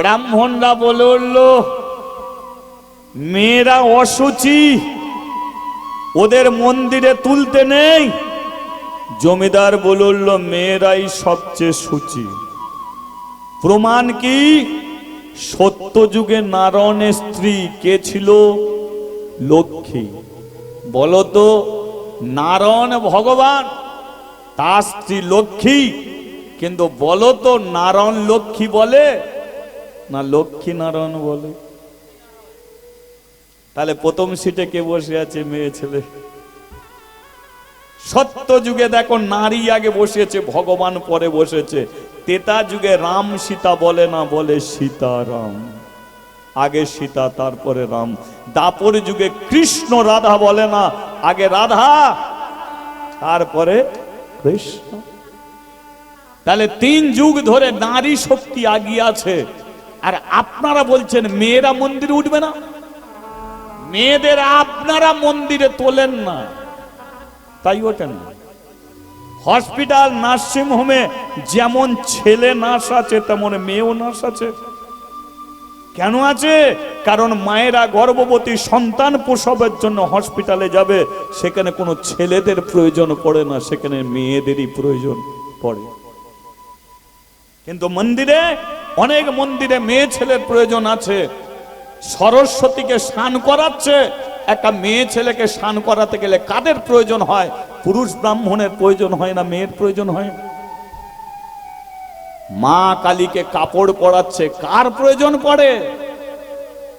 ব্রাহ্মণরা বলে উঠল, মেয়েরা অসুচি ওদের মন্দিরে তুলতে নেই। জমিদার বলে উঠল, মেয়েরাই সবচেয়ে সূচি প্রমাণ কি? সত্য যুগে নারায়ণের স্ত্রী কে ছিল? লক্ষ্মী। বলতো নারায়ণ ভগবান, তার স্ত্রী লক্ষ্মী? কিন্তু বলতো নারায়ণ লক্ষ্মী বলে? না লক্ষ্মী নারায়ণ বলে? তাহলে প্রথম সিটে কে বসে আছে মেয়ে ছেলে? সত্য যুগে দেখো নারী আগে বসেছে, ভগবান পরে বসেছে। তেতা যুগে রাম সীতা বলে না বলে সীতা রাম আগে সীতা, তারপরে রাম। দাপর যুগে কৃষ্ণ রাধা বলে না, আগে রাধা, তারপরে কৃষ্ণ। তাহলে তিন যুগ ধরে নারী শক্তি আগিয়ে আছে। আর আপনারা বলছেন, মেয়েরা মন্দিরে উঠবে না? মেয়েদের আপনারা মন্দিরে তোলেন না। তাই ওঠেন না। হসপিটাল, নার্সিং হোমে যেমন ছেলে নার্স আছে, তেমন মেয়েও নার্স আছে। কেন আছে? কারণ মায়েরা গর্ভবতী সন্তান প্রসবের জন্য হসপিটালে যাবে, সেখানে কোনো ছেলেদের প্রয়োজন পড়ে না, সেখানে মেয়েদেরই প্রয়োজন পড়ে। কিন্তু মন্দিরে, অনেক মন্দিরে মেয়ে ছেলের প্রয়োজন আছে। সরস্বতীকে স্নান করাচ্ছে, একটা মেয়ে ছেলেকে স্নান করাতে গেলে কাদের প্রয়োজন হয়? পুরুষ ব্রাহ্মণের প্রয়োজন হয় না মেয়ের প্রয়োজন হয়? মা কালীকে কাপড় পরাচ্ছে, কার প্রয়োজন পড়ে?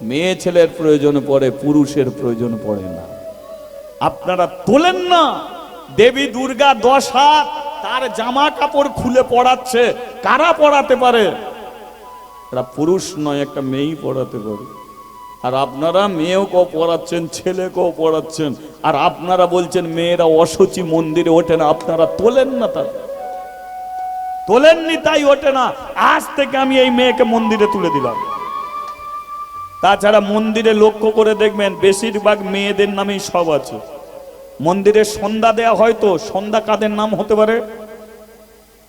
মেয়ে ছেলের প্রয়োজন পড়ে, পুরুষের প্রয়োজন পড়ে না। আপনারা তোলেন না, দেবী দুর্গা দশ হাত তার জামা কাপড় খুলে পড়াচ্ছে। কারা পড়াতে পারে? এটা পুরুষ নয়, একটা মেয়েই পড়াতে পারে। আর আপনারা মেয়েকেও পড়াচ্ছেন, ছেলেকেও পড়াচ্ছেন। আর আপনারা বলছেন, মেয়েরা অসুচি মন্দিরে ওঠে না। আপনারা তোলেন না তা তোলেননি তাই ওঠে না। আজ থেকে আমি এই মেয়েকে মন্দিরে তুলে দিলাম। তাছাড়া মন্দিরে লক্ষ্য করে দেখবেন, বেশিরভাগ মেয়েদের নামেই সব আছে। মন্দিরে সন্ধ্যা দেয়া হয়তো সন্ধ্যা কাদের নাম হতে পারে?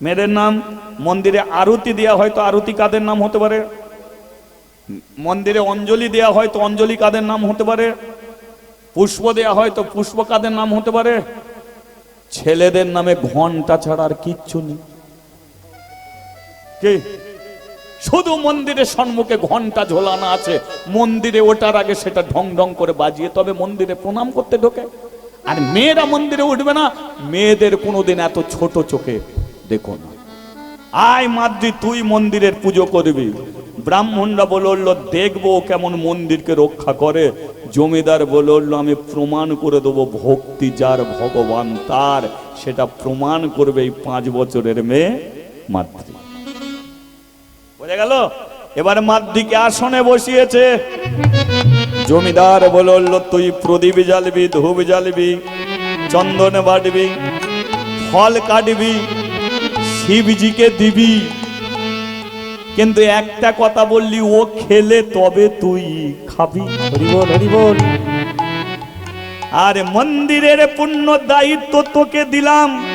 মেয়েদের নাম? মন্দিরে আরতি দেয়া হয়তো আরতি কাদের নাম হতে পারে? মন্দিরে অঞ্জলি দেয়া হয়তো অঞ্জলি কাদের নাম হতে পারে? পুষ্প দেয়া হয়তো পুষ্প কাদের নাম হতে পারে? ছেলেদের নামে ঘণ্টা ছাড়া আর কিচ্ছু নেই। কি? শুধু মন্দিরের সম্মুখে ঘণ্টা ঝোলানো আছে। মন্দিরে ওটার আগে সেটা ঢং ঢং করে বাজিয়ে তবে মন্দিরে প্রণাম করতে ঢোকে। আর মেয়েরা মন্দিরে উঠবে না, মেয়েদের কোনোদিন এত ছোট চোখে দেখো না। আয় মাদ্রি তুই মন্দিরের পুজো করবি। ব্রাহ্মণরা বলে উঠল, দেখব কেমন মন্দিরকে রক্ষা করে। জমিদার বলে উঠল, আমি প্রমাণ করে দেবো, ভক্তি যার ভগবান তার, সেটা প্রমাণ করবে এই পাঁচ বছরের মেয়ে মাদ্রি বোঝা গেল? এবার মাদ্রিকে আসনে বসিয়েছে। জমিদার বলল তুই প্রদীপ জ্বালবি ধূপ জ্বালবি চন্দন বাটবি ফল কাটবি শিবজিকে দিবি। কিন্তু একটা কথা বললি ও খেলে তবে তুই খাবি। হরিবল হরিবল। আর মন্দিরের পূর্ণ দায়িত্ব তোকে দিলাম।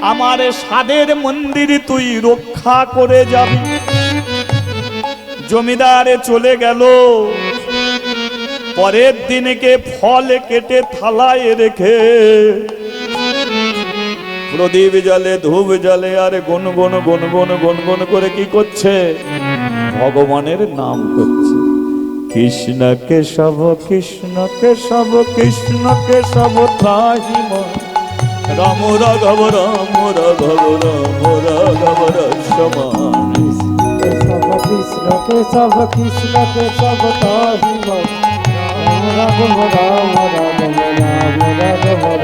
আমার সাদের মন্দির তুই রক্ষা করে যাবি। জমিদারে চলে গেল। পরের দিনকে ফল কেটে থালায় রেখে প্রদীপ জলে, ধূপ জলে আর গুন গুন গুন গুন গুন গুন করে কি করছে? ভগবানের নাম করছে। কৃষ্ণ কেশব কৃষ্ণ কেশব কৃষ্ণ কেশব ত্রাহিম রাম রাঘব রাম রাঘব রাম রাঘব কেশব, কৃষ্ণ কেশব কৃষ্ণ কেশব তাহি রাম রাঘব রাম রাঘব রাম রাঘব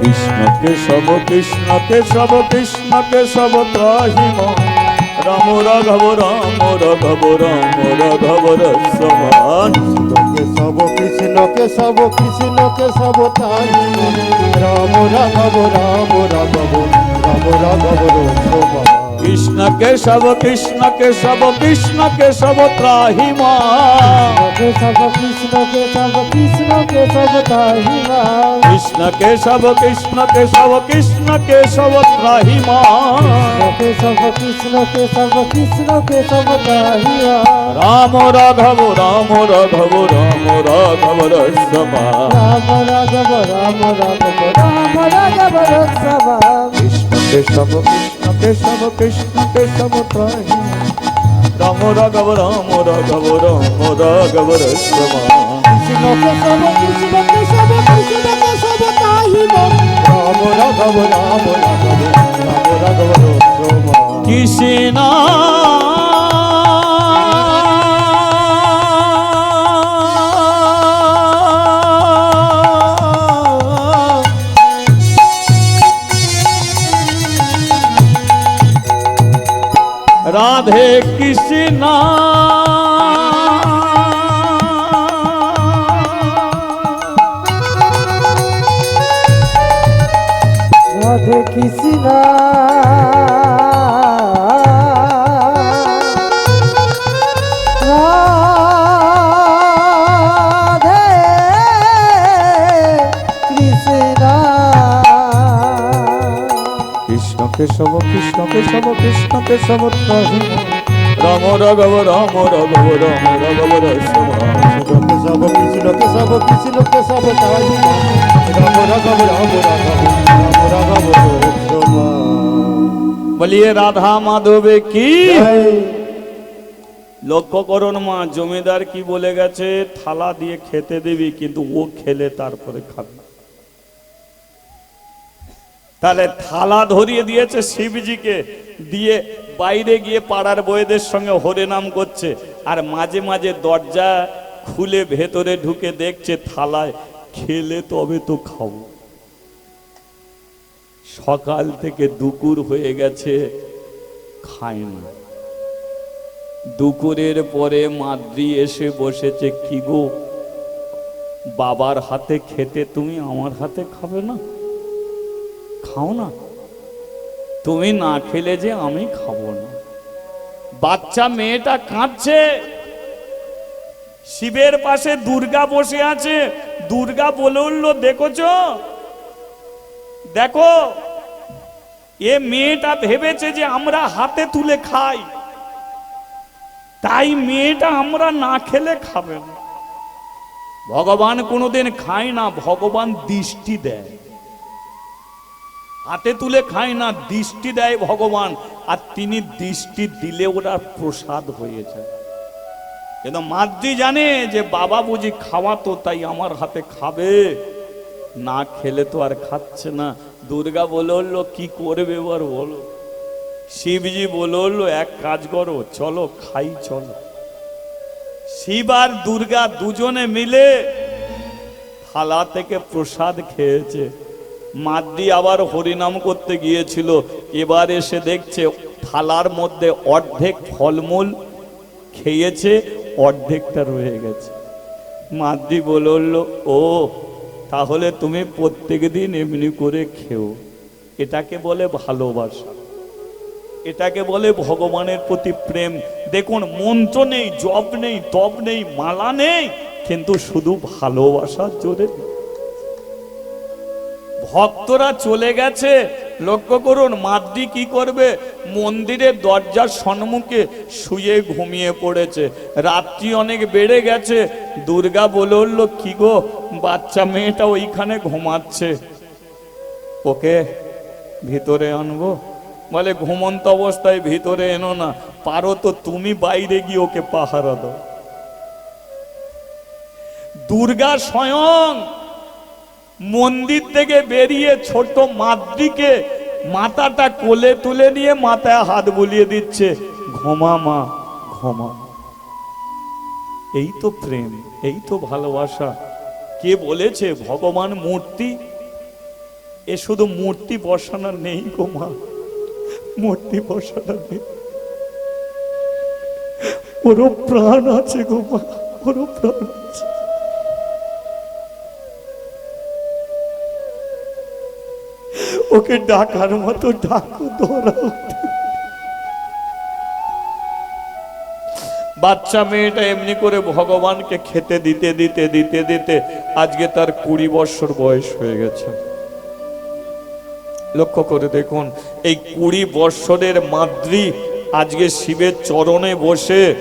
কৃষ্ণ কেশব কৃষ্ণ কেশব কৃষ্ণ কেশব ত্রাহিম রাম রাঘব রাম রাঘব রাম রাঘব, রসমান। কেশব কৃষ্ণ কেশব কৃষ্ণ কেশব তাহি রাম রাঘব রাম রাঘব রাম রাঘব, রসমান। কৃষ্ণ কেশব কৃষ্ণ কেশব কৃষ্ণ কেশব ত্রাহি মা কেশব কৃষ্ণ কেশব কৃষ্ণ কেশব তাহি মাম কৃষ্ণ কেশব কৃষ্ণ কেশব কৃষ্ণ কেশব ত্রাহি মা কেশব কৃষ্ণ কেশব কৃষ্ণ কেশব তাহি মাম রাম রাঘব রাম রাঘব রাম রাঘব রসমা রাম রাঘব রাম রাঘব রাম রাঘব রক্ষমাম কৃষ্ণ কেশব কৃষ্ণ কেশব কৃষ্ণ কেশব রাম রাঘব রাম রাঘব রাম রাঘব রসমা কৃষ্ণ কেশব কৃষ্ণ কেশব কৃষ্ণ কেশব রাম রাঘব রাম রাঘব রাম রাঘব কৃষ্ণ রাধে কৃষ্ণ কেশব কৃষ্ণ কেশব রাম রাঘব রাম রাঘব রাম রাঘব কেশব কৃষ্ণ কেশব কৃষ্ণ কেশব রাম রাঘব রাম রাঘব রাম রাঘব বলিয়ে রাধা মাধবে কি? লক্ষ্য করুন মা জমিদার কি বলে গেছে থালা দিয়ে খেতে দিবি কিন্তু ও খেলে তারপরে খাবে। তাহলে থালা ধরিয়ে দিয়েছে শিবজিকে, দিয়ে বাইরে গিয়ে পাড়ার বয়েদের সঙ্গে হরে নাম করছে। আর মাঝে মাঝে দরজা খুলে ভেতরে ঢুকে দেখছে থালায়, খেলে তবে তো খাব। সকাল থেকে দুপুর হয়ে গেছে, খায় না। দুপুরের পরে মাদ্রি এসে বসেছে, কি গো, বাবার হাতে খেতে তুমি আমার হাতে খাবে না? খাও না। তুমি না খেলে যে আমি খাব না। বাচ্চা মেয়েটা কাঁদছে। শিবের পাশে দুর্গা বসে আছে। দুর্গা বলে উঠল, দেখোছ? দেখো, এ মেয়েটা ভেবেছে যে আমরা হাতে তুলে খাই। তাই মেয়েটা আমরা না খেলে খাবে না। ভগবান কোনোদিন খায় না, ভগবান দৃষ্টি দেয়। হাতে তুলে খায় না, দৃষ্টি দেয় ভগবান। আর তিনি দৃষ্টি দিলে ওরা প্রসাদ হয়ে যায়। কিন্তু মাদ্রি জানে যে বাবা বুঝি খাওয়াতো, তাই আমার হাতে খাবে। না খেলে তো আর খাচ্ছে না। দুর্গা বলে উঠল, কি করবে এবার বলো? শিবজি বলে উঠল, এক কাজ করো, চলো, খাই, চলো। শিব আর দুর্গা দুজনে মিলে থালা থেকে প্রসাদ খেয়েছে। মাদ্রি আবার হরিনাম করতে গিয়েছিল। এবার এসে দেখছে থালার মধ্যে অর্ধেক ফলমূল খেয়েছে, অর্ধেকটা রয়ে গেছে। মাদ্রি বলে উঠল, ও, তাহলে তুমি প্রত্যেক দিন এমনি করে খেও। এটাকে বলে ভালোবাসা। এটাকে বলে ভগবানের প্রতি প্রেম। দেখুন, মন্ত্র নেই, জপ নেই, তপ নেই, মালা নেই, কিন্তু শুধু ভালোবাসার জোরে ভক্তরা চলে গেছে। লক্ষ্য করুন মাদ্রি কি করবে? মন্দিরের দরজার সম্মুখে শুয়ে ঘুমিয়ে পড়েছে। রাত্রি অনেক বেড়ে গেছে। দুর্গা বলে উঠল, কি গো, বাচ্চা মেয়েটা ওইখানে ঘুমাচ্ছে। ওকে ভিতরে আনব? বলে, ঘুমন্ত অবস্থায় ভিতরে এনো না। পারো তো তুমি বাইরে গিয়ে ওকে পাহারা দাও। দুর্গা স্বয়ং মন্দির থেকে বেরিয়ে ছোট মাদ্রিকে মাথাটা কোলে তুলে নিয়ে মাথায় হাত বুলিয়ে দিচ্ছে, ঘমা মা, ঘমা। এই তো প্রেম, এই তো ভালোবাসা। কে বলেছে ভগবান মূর্তি? এ শুধু মূর্তি বসানো নেই গো মা, মূর্তি বসানো নেই। ওরও প্রাণ আছে গো মা, ওরও প্রাণ আছে। ওকে ডাকার মতো ডাকু, ধরাও। বাচ্চা মেয়েটা এমনি করে ভগবানকে খেতে দিতে দিতে দিতে দিতে আজকে তার কুড়ি বছর বয়স হয়ে গেছে। লক্ষ্য করে দেখুন, এই কুড়ি বৎসরের মাদ্রি আজকে শিবের চরণে বসে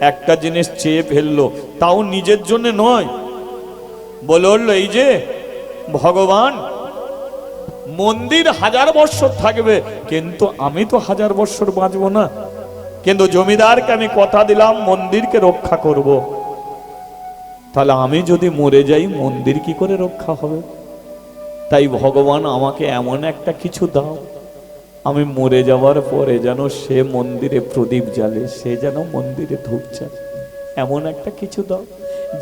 একটা জিনিস চেয়ে ফেলল। তাও নিজের জন্য নয়। বলল এই যে, ভগবান মন্দির হাজার বৎসর থাকবে, কিন্তু আমি তো হাজার বৎসর বাঁচবো না। কিন্তু জমিদারকে আমি কথা দিলাম, মন্দিরকে রক্ষা করব। তাহলে আমি যদি মরে যাই, মন্দির কি করে রক্ষা হবে? তাই ভগবান আমাকে এমন একটা কিছু দাও, আমি মরে যাওয়ার পরে যেন সে মন্দিরে প্রদীপ জ্বালে, সে যেন মন্দিরে ধূপ জ্বালে। এমন একটা কিছু দাও।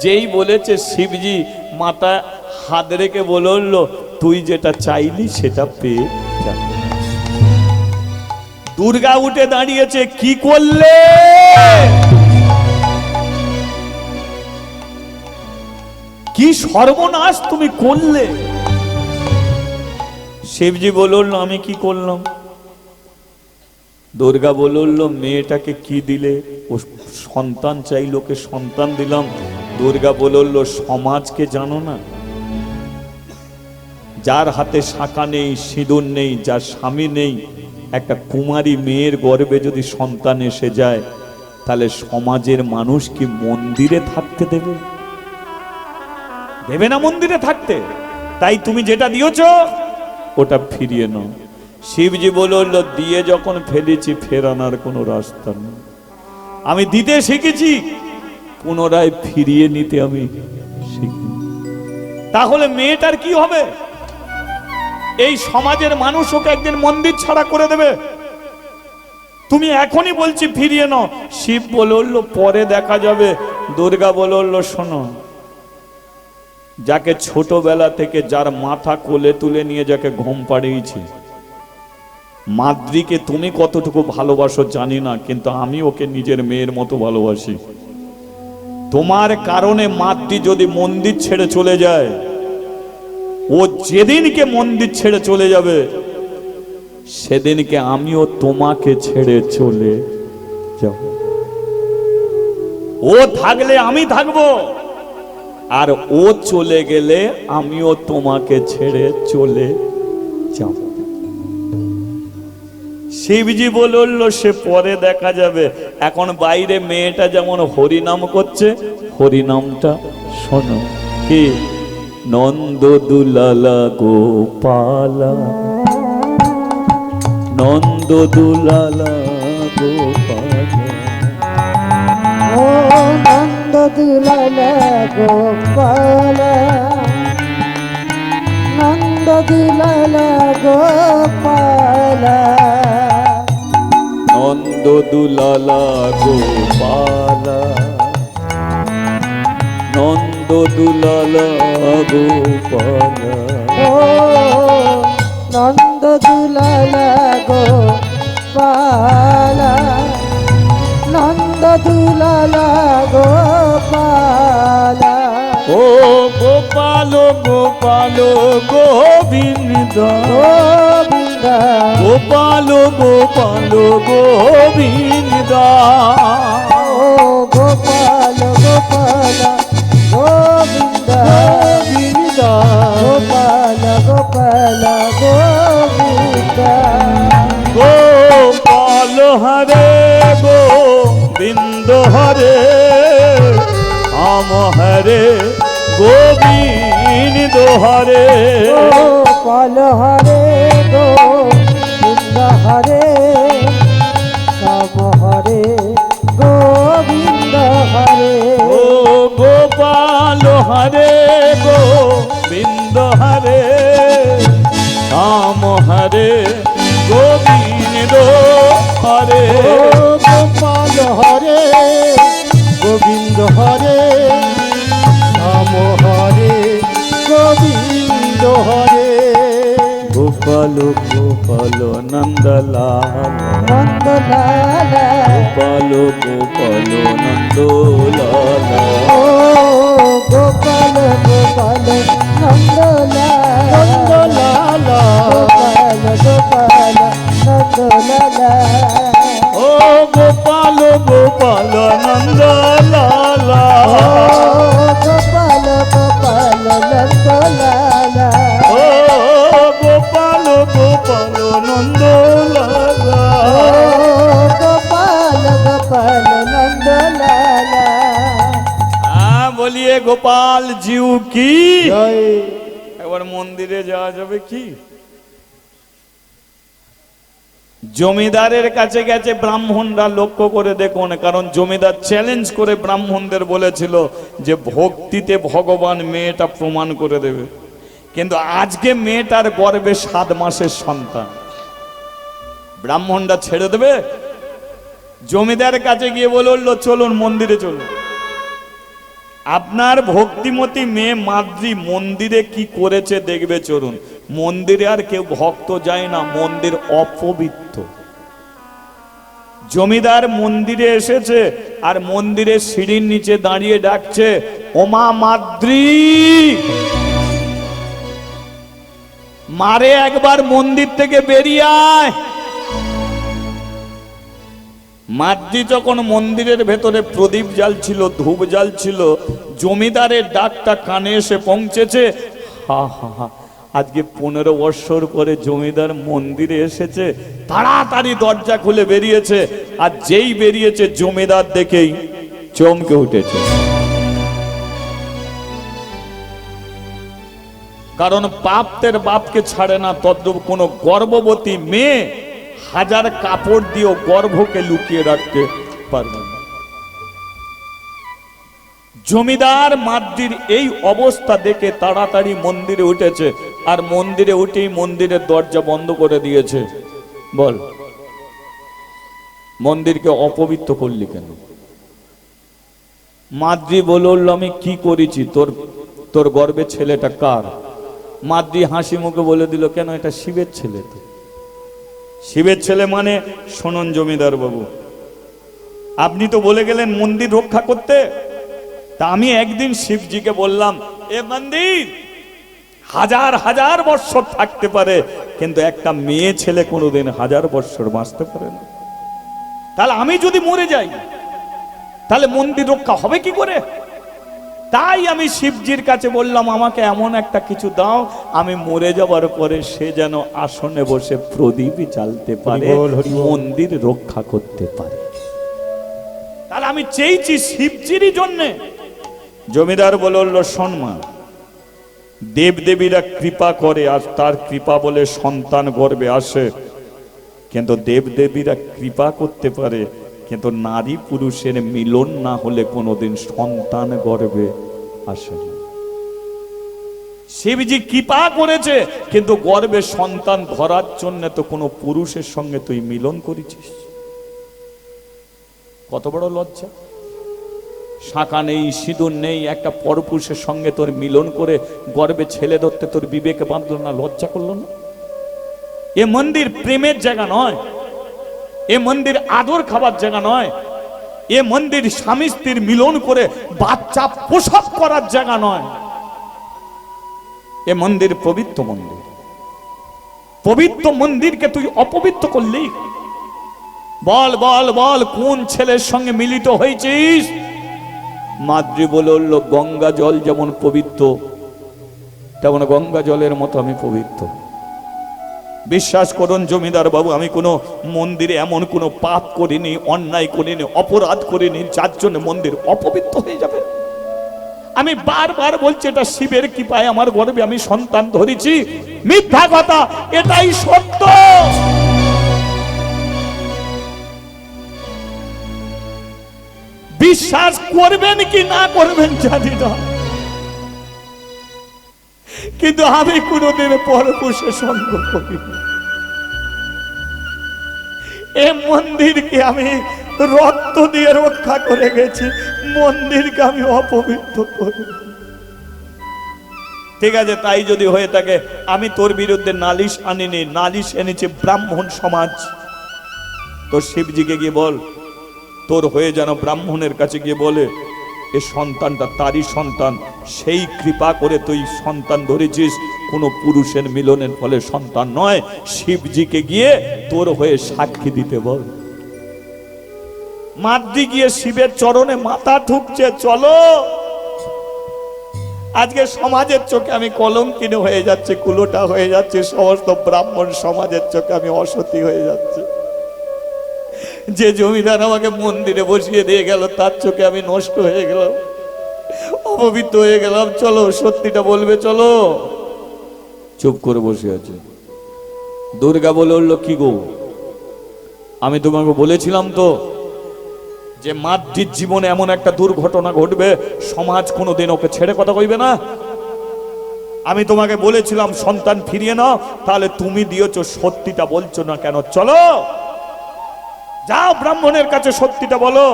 যেই বলেছে শিবজি, মাতা হাত রেখে বলল তুই যেটা চাইলি সেটা পেয়ে যা। দুর্গা উঠে দাঁড়িয়েছে, কি করলে? কি সর্বনাশ তুমি করলে? শিবজি বলল, আমি কি করলাম? দুর্গা বলল, মেয়েটাকে কি দিলে? ও সন্তান চাই, লোকে সন্তান দিলাম। দুর্গা বলল, সমাজকে জানো না? যার হাতে শাঁখা নেই, সিঁদুর নেই, যার স্বামী নেই, একটা কুমারী মেয়ের গর্ভে যদি সন্তান এসে যায়, তাহলে সমাজের মানুষ কি মন্দিরে থাকতে দেবে? দেবে না মন্দিরে থাকতে? তাই তুমি যেটা দিয়েছ, ওটা ফিরিয়ে নাও। শিবজি বলল, দিয়ে যখন ফেলেছি ফেরানোর কোনো রাস্তা নেই। আমি দিতে শিখেছি, পুনরায় ফিরিয়ে নিতে আমি শিখি তাহলে মেয়েটার কি হবে? এই সমাজের মানুষ ওকে একদিন মন্দির ছাড়া করে দেবে। তুমি এখনই বলছি ফিরিয়ে নাও। শিব বলল পরে দেখা যাবে। দুর্গা বলল শোনো, যাকে ছোটবেলা থেকে যার মাথা কোলে তুলে নিয়ে যাকে ঘুম পাড়িয়েছি, মাদ্রিকে তুমি কতটুকু ভালোবাসো জানি না, কিন্তু আমি ওকে নিজের মেয়ের মতো ভালোবাসি। তোমার কারণে মাদ্রি যদি মন্দির ছেড়ে চলে যায় ও যেদিনকে মন্দির ছেড়ে চলে যাবে, সেদিনকে আমিও তোমাকে ছেড়ে চলে যাব। ও থাকলে আমি থাকব, আর ও চলে গেলে আমিও তোমাকে ছেড়ে চলে যাব। শিবজি বলল, সে পরে দেখা যাবে। এখন বাইরে মেয়েটা যেমন হরিনাম করছে, হরিনামটা শোনো। কি? নন্দ দুলালা গোপালা। নন্দ দুলালা গোপালা। ও নন্দ দুলাল গোপাল। নন্দ দুলাল গোপাল। নন্দ দুলালা গোপালা। নন্দ দুলালা গোপালা নন্দ দুলাল গোপাল নন্দ দুলাল গোপাল ও গোপাল গোপাল গোবিন্দ গোবিন্দ। গোপাল গোপাল, গোবিন্দ। ও গোপাল গোপাল। গোবিন্দ গোবিন্দ। গোপাল গোপাল গোবিন্দ। গোপাল হরে গোবিন্দ হরে আম হরে গোবিন্দ হরে। গোপাল হরে গোবিন্দ হরে। হরে গোবিন্দ হরে রাম হরে গোবিন্দ হরে। গোপাল হরে গোবিন্দ হরে শ্যাম হরে গোবিন্দ হরে। গোপাল গোপাল নন্দলাল। নন্দলাল। গোপাল গোপাল নন্দলাল। গোপাল গোপাল নন্দলাল। নন্দলাল। গোপাল গোপাল নন্দলাল। ও গোপাল গোপাল নন্দ গোপাল জিউ কি? জয়। একবার মন্দিরে যাওয়া যাবে কি? জমিদারের কাছে গেছে ব্রাহ্মণরা লক্ষ্য করে দেখুন কারণ জমিদার চ্যালেঞ্জ করে ব্রাহ্মণদের বলেছিল যে ভক্তিতে ভগবান মেয়েটা প্রমাণ করে দেবে। কিন্তু আজকে মেয়েটার গর্বে সাত মাসের সন্তান। ব্রাহ্মণরা ছেড়ে দেবে? জমিদারের কাছে গিয়ে বলল চলুন মন্দিরে চলুন। আপনার ভক্তিমতী মেয়ে মাদ্রি মন্দিরে কি করেছে দেখবে চলুন। মন্দিরে আর কেউ ভক্ত যায় না, মন্দির অপবিত্র। জমিদার মন্দিরে এসেছে আর মন্দিরের সিঁড়ির নিচে দাঁড়িয়ে ডাকছে, ওমা মাদ্রি! মারে একবার মন্দির থেকে বেরিয়ে আয়। মাদ্রি যখন মন্দিরের ভেতরে প্রদীপ জ্বালছিল, ধূপ জ্বালছিল, জমিদারের ডাকটা কানে এসে পৌঁছেছে, হা হা হা, আজকে পনেরো বৎসর পরে জমিদার মন্দিরে এসেছে, তাড়াতাড়ি দরজা খুলে বেরিয়েছে, আর যেই বেরিয়েছে জমিদার দেখেই চমকে উঠেছে। কারণ বাপদের বাপকে ছাড়ে না তদ্রুপ কোনো গর্ভবতী মেয়ে হাজার কাপড় দিয়েও গর্ভকে লুকিয়ে রাখতে পারবে না। জমিদার মাদ্রির এই অবস্থা দেখে তাড়াতাড়ি মন্দিরে উঠেছে আর মন্দিরে উঠেই মন্দিরের দরজা বন্ধ করে দিয়েছে। বল, মন্দিরকে অপবিত্র করলি কেন? মাদ্রি বলল, আমি কি করেছি? তোর তোর গর্বে ছেলেটা কার? মাদ্রি হাসি মুখে বলে দিল, কেন এটা শিবের ছেলে তো? শিবের ছেলে মানে শোনন জমিদার বাবু। আপনি তো বলে গেলেন মন্দির রক্ষা করতে। তা আমি একদিন শিবজিকে বললাম, এ মন্দির, হাজার হাজার বৎসর থাকতে পারে, কিন্তু একটা মেয়ে ছেলে কোনোদিন হাজার বৎসর বাঁচতে পারে না। তাহলে আমি যদি মরে যাই, তাহলে মন্দির রক্ষা হবে কি করে? তাই আমি শিবজির কাছে বললাম আমাকে এমন একটা কিছু দাও আমি মরে যাওয়ার পরে সে যেন আসনে বসে প্রদীপ জ্বালতে পারে। মন্দির রক্ষা করতে পারে। তাহলে আমি চেয়েছি শিবজিরই জন্যে। জমিদার বলল সম্মান দেবদেবীরা কৃপা করে আর তার কৃপা বলে সন্তান গর্বে আসে। কিন্তু দেবদেবীরা কৃপা করতে পারে কিন্তু নারী পুরুষের মিলন না হলে কোনোদিন সন্তান গর্বে আসে না শিবজি কৃপা করেছে, কিন্তু গর্বে সন্তান ধরার জন্য তো কোনো পুরুষের সঙ্গে তুই মিলন করেছিস। কত বড় লজ্জা। শাঁখা নেই, সিঁদুর নেই, একটা পরপুরুষের সঙ্গে তোর মিলন করে গর্বে ছেলে ধরতে তোর বিবেকে বাঁধলো না, লজ্জা করল না? এ মন্দির প্রেমের জায়গা নয়। এ মন্দির আদর খাবার জায়গা নয়। এ মন্দির স্বামী স্ত্রীর মিলন করে বাচ্চা প্রসব করার জায়গা নয়। এ মন্দির পবিত্র মন্দির। পবিত্র মন্দিরকে তুই অপবিত্র করলি। বল বল বল, কোন ছেলের সঙ্গে মিলিত হয়েছিস? মাদ্রি বলল গঙ্গা জল যেমন পবিত্র, তেমন গঙ্গা জলের মতো আমি পবিত্র। বিশ্বাস করুন জমিদার বাবু, আমি কোনো মন্দিরে এমন কোনো পাপ করিনি, অন্যায় করিনি, অপরাধ করিনি, যার জন্য মন্দির অপবিত্র হয়ে যাবে। আমি বারবার বলছি, এটা শিবের কৃপায় আমার গর্বে আমি সন্তান ধরেছি। মিথ্যা কথা, এটাই সত্য। বিশ্বাস করবেন কি না করবেন জানি না। কিন্তু আমি কোনোদিন পরপুষে সঙ্গ করিনি। এ মন্দিরকে আমি রক্ত দিয়ে রক্ষা করে গেছি, মন্দিরকে আমি অপবিত্র করি ঠিক আছে, তাই যদি হয়ে থাকে, আমি তোর বিরুদ্ধে নালিশ আনিনি, নালিশ এনেছি ব্রাহ্মণ সমাজ। তোর শিবজিকে গিয়ে বল, তোর হয়ে যেন ব্রাহ্মণের কাছে গিয়ে বলে এ সন্তানটা তারই সন্তান। সেই কৃপা করে তুই সন্তান ধরেছিস। কোনো পুরুষের মিলনের ফলে সন্তান নয়। শিবজিকে গিয়ে তোর হয়ে সাক্ষী দিতে বল। মাদ্রি গিয়ে শিবের চরণে মাথা ঠুকছে, চলো। আজকে সমাজের চোখে আমি কলঙ্কিনী হয়ে যাচ্ছে, কুলোটা হয়ে যাচ্ছে, সমস্ত ব্রাহ্মণ সমাজের চোখে আমি অসতী হয়ে যাচ্ছে। যে জমিদার আমাকে মন্দিরে বসিয়ে দিয়ে গেল, তার চোখে আমি নষ্ট হয়ে গেলাম, অপবিত্র হয়ে গেলাম। চলো, সত্যিটা বলবে, চলো। চুপ করে বসে আছে। দুর্গা বলে উঠল, কি গো? আমি তোমাকে বলেছিলাম তো যে মাতৃর জীবনে এমন একটা দুর্ঘটনা ঘটবে, সমাজ কোনোদিন ওকে ছেড়ে কথা কইবে না। আমি তোমাকে বলেছিলাম, সন্তান ফিরিয়ে নাও, তাহলে তুমি দিয়েছ সত্যিটা, বলছো না কেন? চলো! যাও ব্রাহ্মণের কাছে সত্যিটা বলো।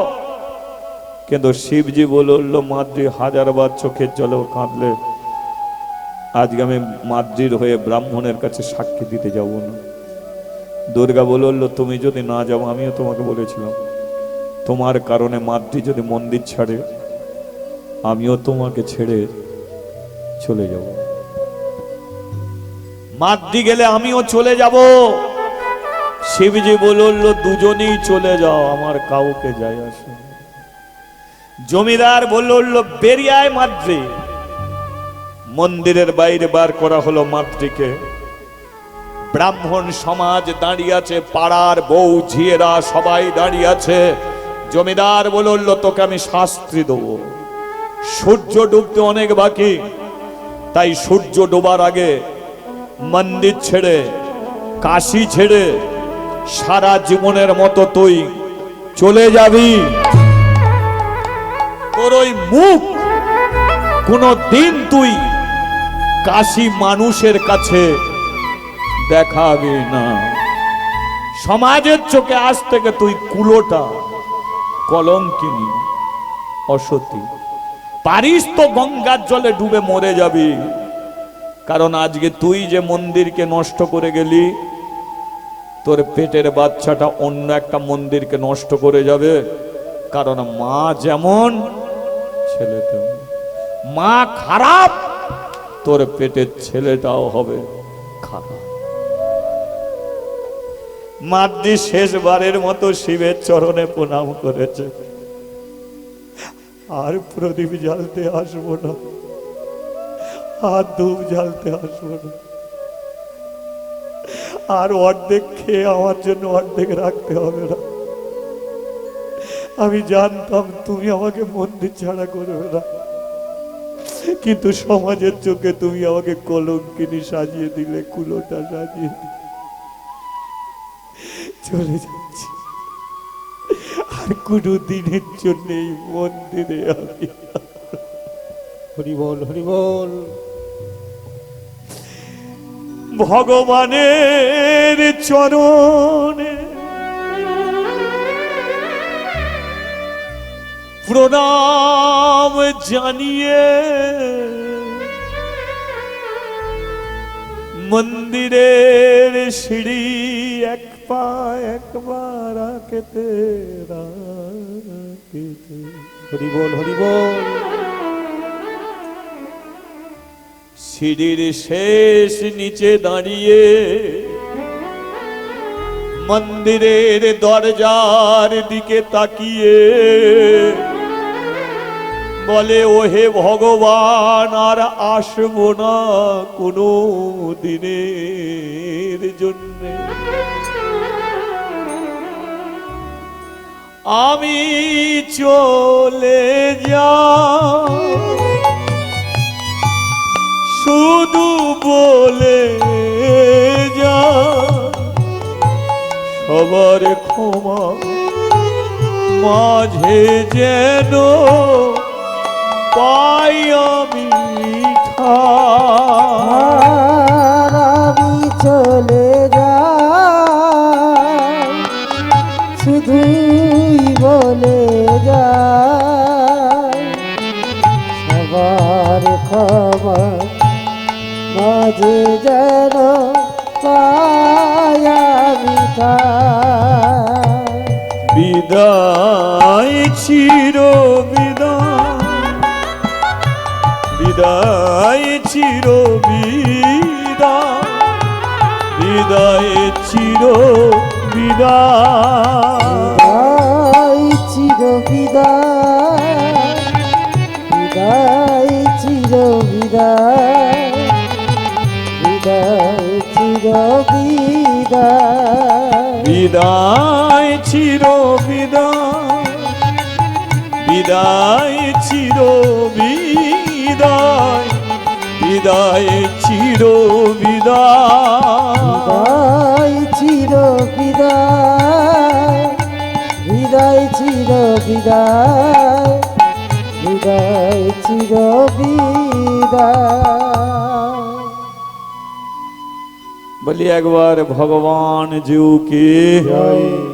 কিন্তু শিবজি বলল মাদ্রি হাজারবার চোখের জলেও কাঁদলে। আজকে আমি মাদ্রির হয়ে ব্রাহ্মণের কাছে সাক্ষী দিতে যাব না। দুর্গা বলল তুমি যদি না যাও আমিও তোমাকে বলেছিলাম। তোমার কারণে মাদ্রি যদি মন্দির ছাড়ে আমিও তোমাকে ছেড়ে চলে যাব। মাদ্রি গেলে আমিও চলে যাব। শিবজি বলল, দুজনেই চলে যাও, আমার কাউকে যায় আসে জমিদার বলল, বেরিয়ায় মাদ্রি মন্দিরের বাইরে বার করা হলো মাতৃকে। ব্রাহ্মণ সমাজ দাঁড়িয়ে আছে, পাড়ার বউ, ঝিয়েরা সবাই দাঁড়িয়ে আছে। জমিদার বলল, তোকে আমি শাস্ত্রী দেবো। সূর্য ডুবতে অনেক বাকি। তাই সূর্য ডোবার আগে মন্দির ছেড়ে, কাশি ছেড়ে সারা জীবনের মতো তুই চলে যাবি। তোর ওই মুখ কোনো দিন তুই কাশি মানুষের কাছে দেখাবে না। সমাজের চোখে আজ থেকে তুই কুলোটা, কলঙ্কিনী, অসতী। পারিস তো গঙ্গার জলে ডুবে মরে যাবি। কারণ আজকে তুই যে মন্দিরকে নষ্ট করে গেলি তোর পেটের বাচ্চাটা অন্য একটা মন্দিরকে নষ্ট করে যাবে। কারণ মা যেমন ছেলে তেমন। মা খারাপ, তোর পেটের ছেলেটাও হবে খারাপ। মাদ্রি শেষবারের মতো শিবের চরণে প্রণাম করেছে। আর প্রদীপ জ্বালতে আসব না। আর ধূপ জ্বালতে আসব না। আর অর্ধেক খেয়ে আমার জন্য অর্ধেক রাখতে হবে না। আমি জানতাম তুমি আমাকে মন্দির ছাড়া করবে না। কিন্তু সমাজের চোখে তুমি আমাকে কলঙ্কিনী সাজিয়ে দিলে, কুলোটা সাজিয়ে দিলে। চলে যাচ্ছি। আর কোনো দিনের জন্য এই মন্দিরে আমি হরি বল হরি বল। ভগবানের চরণে। প্রণাম জানিয়ে মন্দিরের সিঁড়ি এক পা একবার রাখতে রাখতে। হরি বল। সিঁড়ির শেষ নিচে দাঁড়িয়ে মন্দিরের দরজার দিকে তাকিয়ে বলে, ওহে ভগবান, আর আসব না কোনো দিনের জন্যে। আমি চলে যা শুধু বলে যা। সবার ক্ষমা মাঝে যেন পাই আমি আমি চলে যাই, শুধুই বলে যাই। সবার ক্ষমা মাঝে যেন পায়া বিদায় চির বিদায়। বিদায় চির বিদায়। বিদায় চির বিদায়। বিদায় চির বিদায়। বিদায় চির বিদায় বিদায় চির বিদায় বিদায় চির বিদায়। বিদায় চির বিদায় বিদায় চির বিদায় বলি একবার ভগবান জিউকে জয়